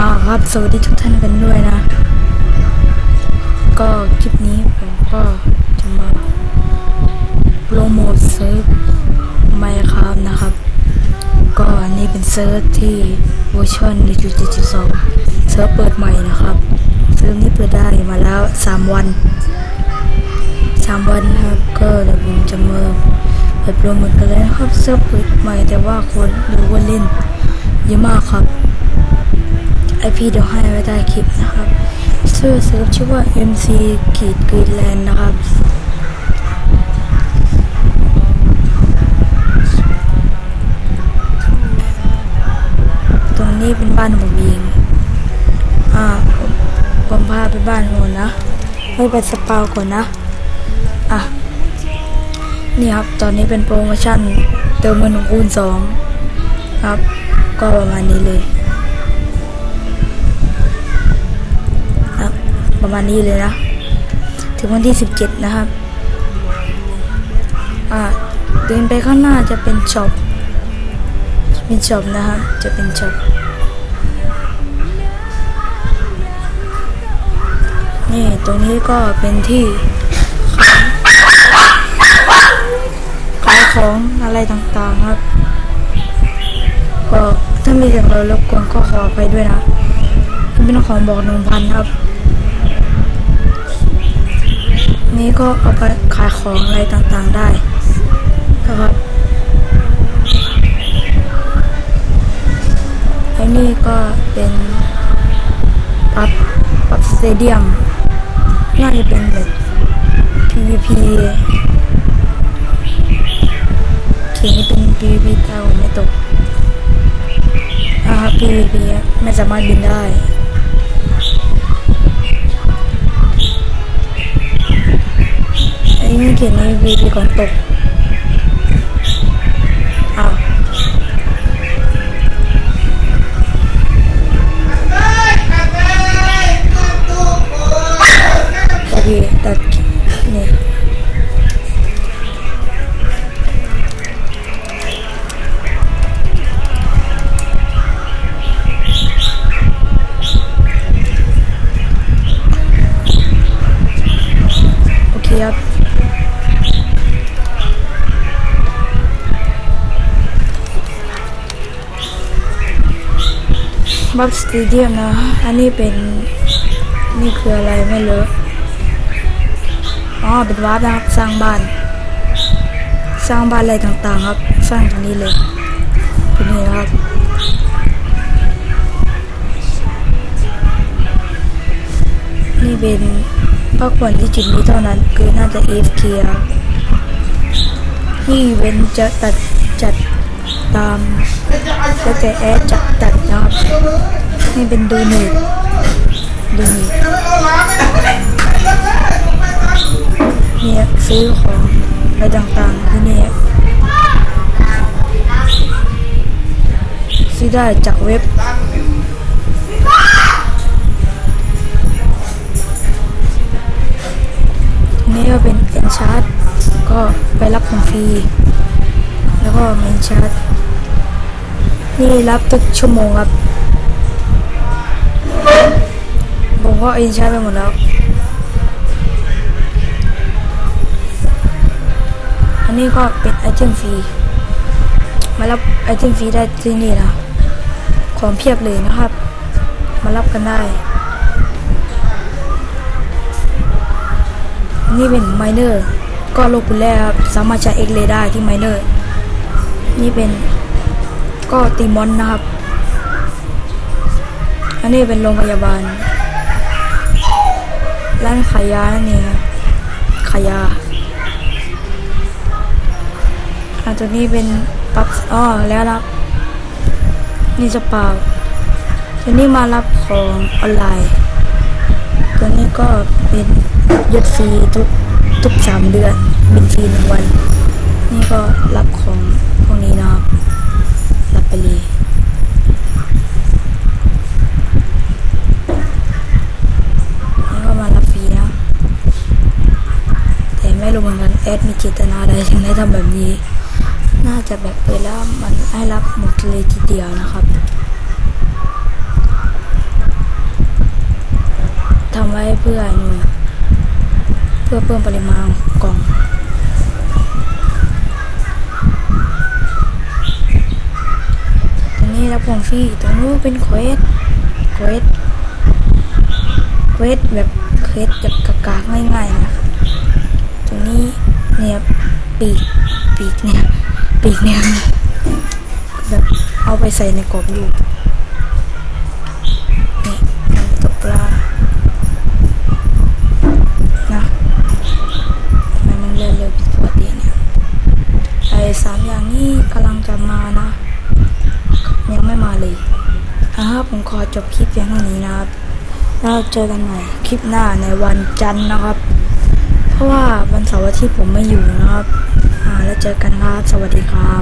ครับสวัสดีทุกท่านกันด้วยนะ ก็คลิปนี้ผมก็จะมาโปรโมทเซิร์ฟไมครับนะครับ ก็นี่เป็นเซิร์ฟที่เวอร์ชัน1.7.2เซิร์ฟเปิดใหม่นะครับ เซิร์ฟนี้เปิดได้มาแล้ว 3 วัน 3 วันนะครับก็เดี๋ยวผมจะมาเปิดโปรโมทกันเลยนะครับเซิร์ฟเปิดใหม่แต่ว่าคนรู้ว่าเล่นเยอะมากครับ ไอพีเดี๋ยวให้ไว้ใต้คลิปนะครับชื่อเซิร์ฟชื่อว่า MC ขีดกรีนแลนด์นะครับตรงนี้เป็นบ้านผมเองอ่าผมพาไปบ้านผมนนะไม่ไปสปาก่อนนะ อะ นี่ครับ ตอนนี้เป็นโปรโมชั่นเติมเงินคูณสองครับ ก็ประมาณนี้เลย ประมาณนี้เลยนะ ถึงวันที่ 17 นะครับ อ่าเดินไปข้างหน้าจะเป็นช็อปเป็นช็อปนะครับ จะเป็นช็อปนี่ตรงนี้ก็เป็นที่ขายขายของอะไรต่างๆครับ ก็ถ้ามีเสียงเรารบกวนก็ขอไปด้วยนะเป็นของบอกหนึ่งพันครับ นี่ก็เอาไปขายของอะไรต่างๆได้นะครับไอ้นี่ก็เป็นปับปับสเตเดียมน่าจะเป็นแบบ PVP เขียนนี่เป็น PVP แต่ผมไม่ตกอ่า PVP ไม่สามารถบินได้ เขียนในวีดีก่อนตกอ้าวโอเคตัดนี่โอเคครับ บัฟสเตเดียมนะอันนี้เป็นนี่คืออะไรไม่รู้อ๋อเป็นวาร์ปนะครับสร้างบ้าน สร้างบ้านอะไรต่างๆ ครับ สร้างตรงนี้เลยตรงนี้นะครับนี่เป็นพักผ่อนที่จุดนี้เท่านั้นคือน่าจะ AFK ครับนี่เว้นจะตัดจัด ตามแล้วแต่แอดจัดตัดนะครับนี่เป็นดูเนตดูเนตเนี่ยซื้อของอะไรต่างๆที่นี่ซื้อได้จากเว็บนี่ก็เป็นเอ็นชาร์ตก็ไปรับของฟรีแล้วก็เมนชาร์ต นี่รับทุกชั่วโมงครับผมก็อินใช้ไปหมดแล้ว อันนี้ก็เป็นไอเทมฟรี มารับไอเทมฟรีได้ที่นี่นะ ของเพียบเลยนะครับ มารับกันได้ นี่เป็นไมเนอร์ ก็โลกุลแรกครับ สามารถใช้เอ็กเลได้ที่ไมเนอร์ นี่เป็น ก็ตีมอนนะครับ อันนี้เป็นโรงพยาบาล ร้านขายยานั่นเองครับขายยาอันตัวนี้เป็นปั๊บอ๋อแล้วนะนี่จะเปล่าตัวนี้มารับของออนไลน์ ตัวนี้ก็เป็นยศฟรีทุกทุกสามเดือนบินฟรีหนึ่งวัน นี่ก็รับของพวกนี้นะครับ รับ ไปเลยนี่ก็มารับฟรีนะ แต่ไม่รู้เหมือนกันแอดมีเจตนาใดถึงได้ทำแบบนี้ น่าจะแบบเปิดแล้วมันให้รับหมดเลยทีเดียวนะครับำไว้เพื่อนี่เพื่อเพิ่มปริมาณกล่อง ตรงนี้รับของฟรีตรงนู้นเป็นเควสเควสเควสแบบเควสแบบกากๆง่ายๆนะตรงนี้เนี่ยปีกปีกเนี่ยปีกเนี่ยแบบเอาไปใส่ในกรอบรูปนี่มันตกปลานะทำไมมันเลื่อนเร็วผิดปกติเนี่ยไอ้สามอย่างนี้กำลังจะมานะ ยังไม่มาเลย นะครับ ผมขอจบคลิปเพียงเท่านี้นะครับแล้วเจอกันใหม่คลิปหน้าในวันจันทร์นะครับ เพราะว่าวันเสาร์อาทิตย์ผมไม่อยู่นะครับ อ่า แล้วเจอกันครับ สวัสดีครับ